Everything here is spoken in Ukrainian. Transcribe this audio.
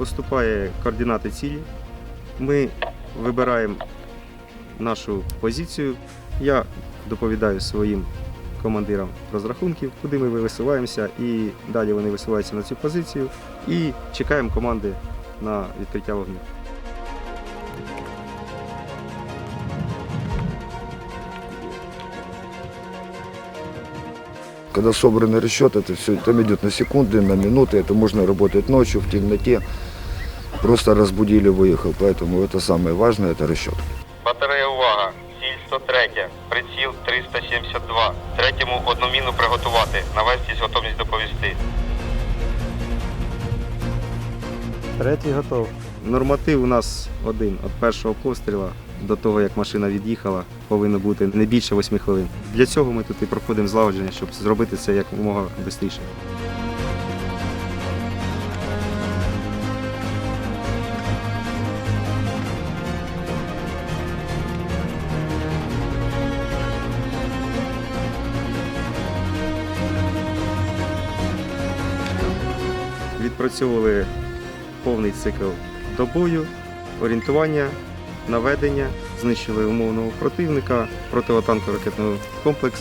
поступає координати цілі. Ми вибираємо нашу позицію. Я доповідаю своїм командирам розрахунків, куди ми висуваємося, і далі вони висуваються на цю позицію і чекаємо команди на відкриття вогню. Когда собраны расчет, это все там идет на секунды, на минуты, это можно работать ночью, в темноте. Просто разбудили, выехал. Поэтому это самое важное, это расчет. Батарея увага. Ціль 103. Приціл 372. Третьому одноміну приготувати. Навестись готовність доповісти. Третій готов. Норматив у нас один від першого постріла до того, як машина від'їхала, повинно бути не більше 8 хвилин. Для цього ми тут і проходимо злагодження, щоб зробити це якомога швидше. Відпрацьовували повний цикл до бою, орієнтування, наведення, знищили умовного противника, противотанковий ракетний комплекс.